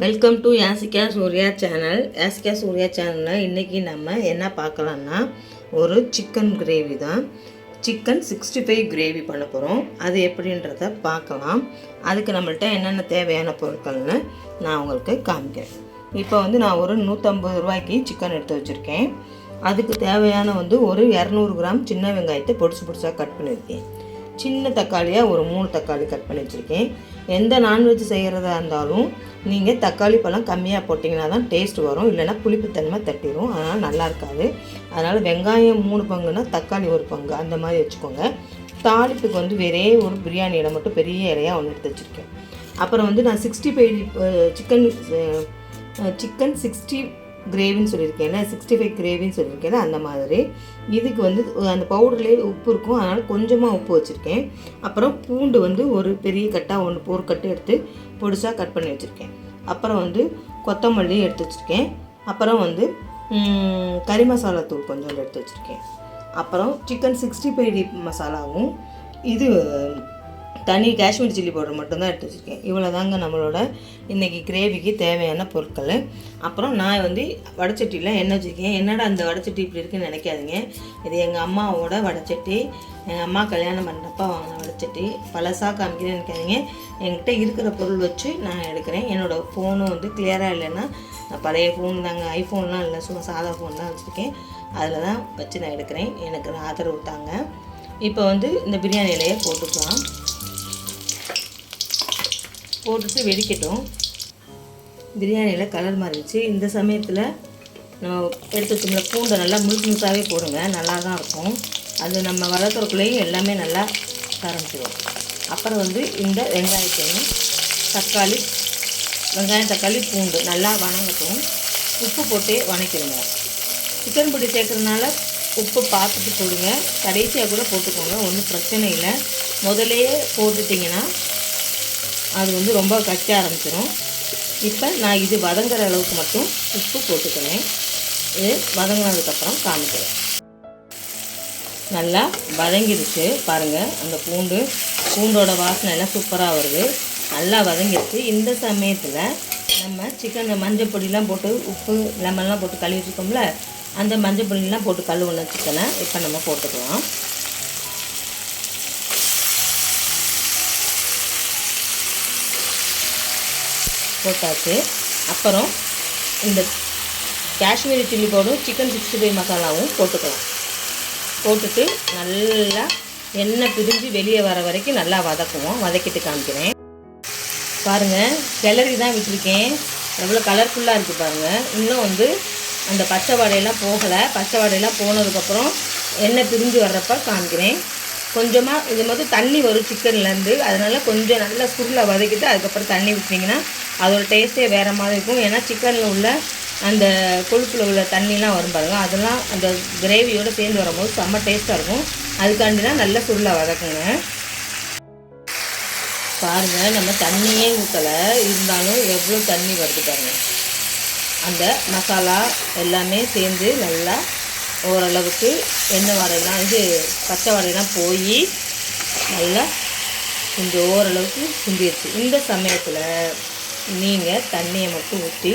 Welcome to Yasika Surya channel Yasika Surya சேனலில் இன்றைக்கி நம்ம என்ன பார்க்கலான்னா ஒரு சிக்கன் கிரேவி தான். சிக்கன் சிக்ஸ்டி ஃபைவ் கிரேவி பண்ண போகிறோம் அது எப்படின்றத பார்க்கலாம். அதுக்கு நம்மள்ட்ட என்னென்ன தேவையான பொருட்கள்னு நான் உங்களுக்கு காமிக்கிறேன். இப்போ வந்து நான் ஒரு நூற்றம்பது ரூபாய்க்கு சிக்கன் எடுத்து வச்சுருக்கேன். அதுக்கு தேவையான வந்து ஒரு இரநூறு கிராம் சின்ன வெங்காயத்தை பொடிசு பொடிசாக கட் பண்ணியிருக்கேன். சின்ன தக்காளியாக ஒரு மூணு தக்காளி கட் பண்ணி வச்சுருக்கேன். எந்த நான்வெஜ் செய்கிறதா இருந்தாலும் நீங்கள் தக்காளி பழம் கம்மியாக போட்டிங்கன்னா தான் டேஸ்ட் வரும். இல்லைன்னா புளிப்புத்தன்மை தட்டிடும் அதனால் நல்லா இருக்காது. அதனால் வெங்காயம் மூணு பங்குனா தக்காளி ஒரு பங்கு. அந்த மாதிரி வச்சுக்கோங்க. தாளிப்புக்கு வந்து வேறே ஒரு பிரியாணி இடம் மட்டும் பெரிய இலையாக ஒன்று எடுத்து வச்சுருக்கேன். அப்புறம் வந்து நான் sixty five chicken chicken sixty கிரேவின்னு சொல்லியிருக்கேன்ல சிக்ஸ்டி ஃபைவ் கிரேவின்னு சொல்லியிருக்கேன்ல அந்த மாதிரி. இதுக்கு வந்து அந்த பவுடர்லேயே உப்பு இருக்கும். அதனால் கொஞ்சமாக உப்பு வச்சுருக்கேன். அப்புறம் பூண்டு வந்து ஒரு பெரிய கட்டாக ஒன்று ஒரு கட்டு எடுத்து பொடிசாக கட் பண்ணி வச்சுருக்கேன். அப்புறம் வந்து கொத்தமல்லியும் எடுத்து வச்சுருக்கேன். அப்புறம் வந்து கறி மசாலா தூள் கொஞ்சோண்டு எடுத்து வச்சுருக்கேன். அப்புறம் சிக்கன் சிக்ஸ்டி ஃபைவ் மசாலாவும் இது தனி காஷ்மீர் சில்லி பவுடர் மட்டும்தான் எடுத்து வச்சுருக்கேன். இவ்வளோ தாங்க நம்மளோட இன்றைக்கி கிரேவிக்கு தேவையான பொருட்கள். அப்புறம் நான் வந்து வடச்சட்டியில் எண்ணெய் வச்சுருக்கேன். என்னடா அந்த வடச்சட்டி இப்படி இருக்குன்னு நினைக்காதீங்க. இது எங்கள் அம்மாவோட வடச்சட்டி. எங்கள் அம்மா கல்யாணம் பண்ணுறப்ப வாங்கின வடச்சட்டி. பழசாக காமிக்கிறேன்னு நினைக்காதீங்க. என்கிட்ட இருக்கிற பொருள் வச்சு நான் எடுக்கிறேன். என்னோடய ஃபோனும் வந்து கிளியராக இல்லைன்னா நான் பழைய ஃபோன் தாங்க. ஐஃபோன்லாம் இல்லை. சும்மா சாதா ஃபோன் தான் வச்சுருக்கேன். அதில் தான் வச்சு நான் எடுக்கிறேன். எனக்கு ஆதரவு தாங்க. இப்போ வந்து இந்த பிரியாணி இலையை போட்டுக்கலாம். போட்டுட்டு வெடிக்கட்டும். பிரியாணியில் கலர் மாறிடுச்சு. இந்த சமயத்தில் நம்ம எடுத்து பூண்டை நல்லா முழுசு முழுசாகவே போடுங்க. நல்லா தான் இருக்கும். அது நம்ம வளர்த்துறக்குள்ளேயும் எல்லாமே நல்லா ஆரம்பிச்சிடும். அப்புறம் வந்து இந்த வெங்காயத்தையும் தக்காளி வெங்காயம் தக்காளி பூண்டு நல்லா வணங்கட்டும். உப்பு போட்டே வணக்கிடுங்க. சிக்கன் பொடி சேர்க்குறதுனால உப்பு பார்த்துட்டு போடுங்க. கடைசியாக கூட போட்டுக்கோங்க. ஒன்றும் பிரச்சனை இல்லை. முதலையே போட்டுட்டிங்கன்னா அது வந்து ரொம்ப கட்ட ஆரம்பிச்சிடும் இப்போ நான் இது வதங்குற அளவுக்கு மட்டும் உப்பு போட்டுக்கிறேன். இது வதங்கினதுக்கப்புறம் காமிக்கிறேன். நல்லா வதங்கிடுச்சு பாருங்கள் அந்த பூண்டு பூண்டோட வாசனை எல்லாம் சூப்பராக வருது. நல்லா வதங்கிடுச்சு இந்த சமயத்தில் நம்ம சிக்கன் மஞ்சள் பொடிலாம் போட்டு உப்பு லெமன்லாம் போட்டு கழுவி வச்சுருக்கோம்ல அந்த மஞ்சள் பொடிலாம் போட்டு கழுவுன சிக்கனை இப்போ நம்ம போட்டுக்கலாம். போட்டாச்சு. அப்புறம் இந்த காஷ்மீரி சில்லி பவுடரும் சிக்கன் சிக்ஸ்டி ஃபைவ் மசாலாவும் போட்டுக்கலாம். போட்டுட்டு நல்லா எண்ணெய் பிரிஞ்சு வெளியே வர வரைக்கும் நல்லா வதக்குவோம். வதக்கிட்டு காமிக்கிறேன். பாருங்கள் கிளறி தான் விட்டுருக்கேன். எவ்வளோ கலர்ஃபுல்லாக இருக்குது பாருங்கள் இன்னும் வந்து அந்த பச்சை வாடையெல்லாம் போகலை. பச்சை வாடையெல்லாம் போனதுக்கப்புறம் எண்ணெய் பிரிஞ்சு வர்றப்ப காமிக்கிறேன். கொஞ்சமாக இது மாதிரி தண்ணி வரும் சிக்கன்லேருந்து அதனால் கொஞ்சம் நல்லா சுருளை வதக்கிட்டு அதுக்கப்புறம் தண்ணி விட்டிங்கன்னா அதோட டேஸ்ட்டே வேறு மாதிரி இருக்கும். ஏன்னா சிக்கனில் உள்ள அந்த கொழுப்பில் உள்ள தண்ணிலாம் வரும் பாருங்கள் அதெல்லாம் அந்த கிரேவியோடு சேர்ந்து வரும்போது செம்ம டேஸ்ட்டாக இருக்கும். அதுக்காண்டி தான் நல்லா சுருளாக வதக்குங்க. பாருங்கள் நம்ம தண்ணியே ஊற்றலை இருந்தாலும் எவ்வளோ தண்ணி வருது பாருங்கள் அந்த மசாலா எல்லாமே சேர்ந்து நல்லா ஓரளவுக்கு எண்ணெய் வடையெல்லாம் இது பச்சை வடையெல்லாம் போய் நல்லா கொஞ்சம் ஓரளவுக்கு சிந்திடுச்சு இந்த சமயத்தில் நீங்கள் தண்ணியை மட்டும் ஊற்றி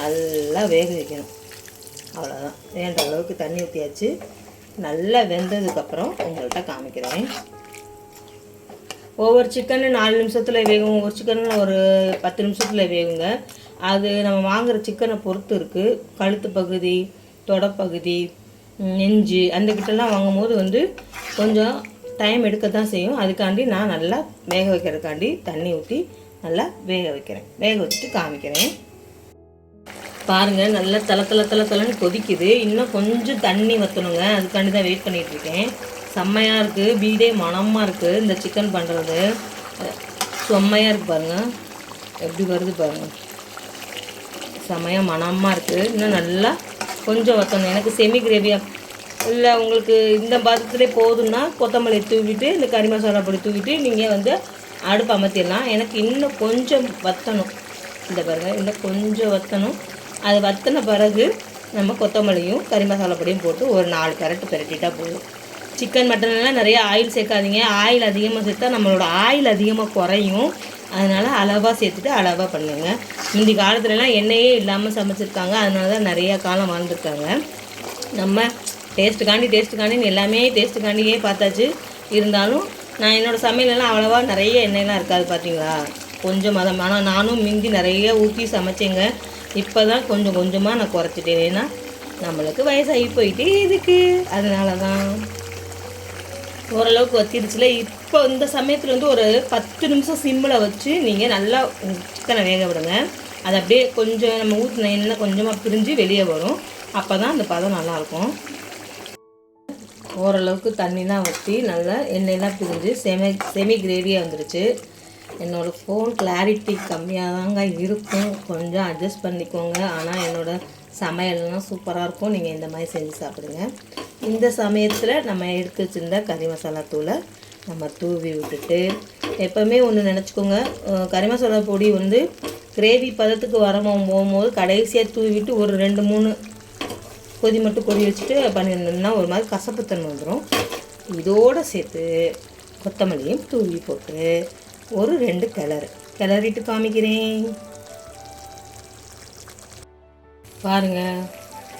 நல்லா வேக வைக்கணும். அவ்வளோதான் வேண்ட அளவுக்கு தண்ணி ஊற்றியாச்சு நல்லா வெந்ததுக்கப்புறம் உங்கள்கிட்ட காமிக்கிறேன். ஒவ்வொரு சிக்கனும் நாலு நிமிஷத்தில் வேகும் ஒரு சிக்கன் ஒரு பத்து நிமிஷத்தில் வேகுங்க. அது நம்ம வாங்குகிற சிக்கனை பொறுத்து இருக்குது கழுத்து பகுதி தொடப்பகுதி நெஞ்சு அந்த கிட்டலாம் வாங்கும்போது வந்து கொஞ்சம் டைம் எடுக்க தான் செய்யும். அதுக்காண்டி நான் நல்லா வேக வைக்கிறதுக்காண்டி தண்ணி ஊற்றி நல்லா வேக வைக்கிறேன். வேக வச்சுட்டு காமிக்கிறேன். பாருங்கள் நல்லா தலை தலை தலை தலைன்னு கொதிக்குது. இன்னும் கொஞ்சம் தண்ணி வற்றணுங்க அதுக்காண்டி தான் வெயிட் பண்ணிகிட்ருக்கேன் செம்மையாக இருக்குது வீடே மணமாக இருக்குது இந்த சிக்கன் பண்ணுறது செம்மையாக இருக்குது பாருங்கள் எப்படி வருது பாருங்கள் செம்மையாக மணமாக இருக்குது இன்னும் நல்லா கொஞ்சம் வற்றணும் எனக்கு செமி கிரேவியாக இல்லை உங்களுக்கு இந்த பாத்திரத்துலேயே போதும்னா கொத்தமல்லி தூவிட்டு இந்த கறி மசாலா பொடி தூவிட்டு நீங்கள் வந்து அடுப்பு அமர்த்திடலாம். எனக்கு இன்னும் கொஞ்சம் வத்தணும். இந்த பாருங்கள் இன்னும் கொஞ்சம் வற்றணும் அது வத்தின பிறகு நம்ம கொத்தமல்லியும் கறி மசாலா பொடியும் போட்டு ஒரு நாலு கரட்டு பெரட்டிட்டால் போதும். சிக்கன் மட்டன்லாம் நிறைய ஆயில் சேர்க்காதீங்க. ஆயில் அதிகமாக சேர்த்தா நம்மளோட ஆயில் அதிகமாக குறையும். அதனால் அளவாக சேர்த்துட்டு அளவாக பண்ணுங்க. முந்தி காலத்துலலாம் எண்ணெயே இல்லாமல் சமைச்சிருக்காங்க. அதனால தான் நிறையா காலம் வாழ்ந்துருக்காங்க. நம்ம டேஸ்ட்டுக்காண்டி டேஸ்ட்டுக்காண்டின்னு எல்லாமே டேஸ்ட்டுக்காண்டியே பார்த்தாச்சு. இருந்தாலும் நான் என்னோடய சமையலெல்லாம் அவ்வளோவா நிறைய எண்ணெயெல்லாம் இருக்காது பார்த்தீங்களா கொஞ்சம் மதம் ஆனால் நானும் மிந்தி நிறைய ஊற்றி சமைச்சேங்க. இப்போ தான் கொஞ்சம் கொஞ்சமாக நான் குறைச்சிட்டேன். ஏன்னா நம்மளுக்கு வயசாகி போயிட்டே இதுக்கு அதனால தான் ஓரளவுக்கு வத்திருச்சுல இப்போ இந்த சமயத்தில் வந்து ஒரு பத்து நிமிஷம் சிம்மில் வச்சு நீங்கள் நல்லா சிக்கனை வேக விடுங்க. அது அப்படியே கொஞ்சம் நம்ம ஊற்றின எண்ணெய் கொஞ்சமாக பிரிஞ்சு வெளியே வரும். அப்போ தான் அந்த பதம் நல்லாயிருக்கும் ஓரளவுக்கு தண்ணிலாம் ஊற்றி நல்லா எண்ணெயெல்லாம் பிரிஞ்சு செமி செமி கிரேவியாக வந்துடுச்சு என்னோடய ஃபோன் கிளாரிட்டி கம்மியாக தாங்க இருக்கும். கொஞ்சம் அட்ஜஸ்ட் பண்ணிக்கோங்க. ஆனால் என்னோடய சமையல்லாம் சூப்பராக இருக்கும். நீங்கள் இந்த மாதிரி செஞ்சு சாப்பிடுங்க. இந்த சமயத்தில் நம்ம எடுத்து வச்சுருந்த கறி மசாலா தூளை நம்ம தூவி விட்டுட்டு எப்போவுமே ஒன்று நினச்சிக்கோங்க. கறி மசாலா பொடி வந்து கிரேவி பதத்துக்கு வரமோ போகும்போது கடைசியாக தூவி விட்டு ஒரு ரெண்டு மூணு கொதி மட்டும் கொதி வச்சுட்டு பண்ணியிருந்தோம்னா ஒரு மாதிரி கசப்புத்தன்மை வந்துடும் இதோடு சேர்த்து கொத்தமல்லியும் தூவி போட்டு ஒரு ரெண்டு கிளறு. கிளறிட்டு காமிக்கிறேன். பாருங்க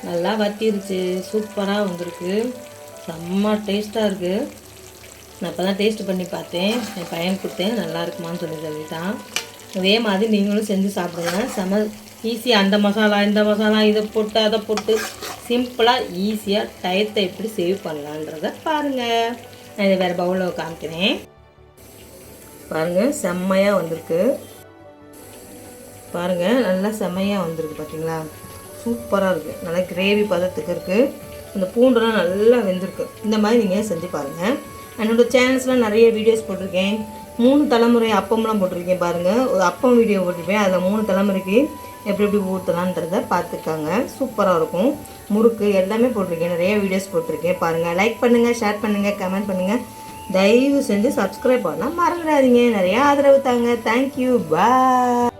நல்லா வத்திருச்சு. சூப்பராக வந்திருக்கு. செம்ம டேஸ்ட்டாக இருக்குது நான் இப்போ தான் டேஸ்ட் பண்ணி பார்த்தேன். என் பையன் கொடுத்தேன். நல்லா இருக்குமான்னு சொல்லி சொல்லிட்டான். அதே மாதிரி நீங்களும் செஞ்சு சாப்பிடுங்க. செம ஈஸியாக அந்த மசாலா இந்த மசாலா இதை போட்டு அதை போட்டு சிம்பிளாக ஈஸியாக டயத்தை எப்படி சேவ் பண்ணலான்றத பாருங்கள் நான் இதை வேறு பவுலில் காமிக்கிறேன். பாருங்கள் செம்மையாக வந்திருக்கு. பாருங்கள் நல்லா செம்மையாக வந்திருக்கு பார்த்தீங்களா சூப்பராக இருக்குது நல்லா கிரேவி பதத்துக்கு இருக்குது அந்த பூண்டுலாம் நல்லா வெந்திருக்கு. இந்த மாதிரி நீங்கள் செஞ்சு பாருங்கள் என்னோட சேனல்ஸ்லாம் நிறைய வீடியோஸ் போட்டிருக்கேன். மூணு தலைமுறை அப்பம்லாம் போட்டிருக்கேன் பாருங்கள் ஒரு அப்பம் வீடியோ போட்டிருப்பேன். அதில் மூணு தலைமுறைக்கு எப்படி எப்படி ஊற்றலான்றத பார்த்துக்கோங்க. சூப்பராக இருக்கும். முறுக்கு எல்லாமே போட்டிருக்கேன். நிறைய வீடியோஸ் போட்டிருக்கேன். பாருங்கள் லைக் பண்ணுங்கள் ஷேர் பண்ணுங்கள் கமெண்ட் பண்ணுங்கள் தயவு செஞ்சு சப்ஸ்கிரைப் பண்ணால் மறந்துடாதீங்க. நிறையா ஆதரவு தாங்க. Thank you bye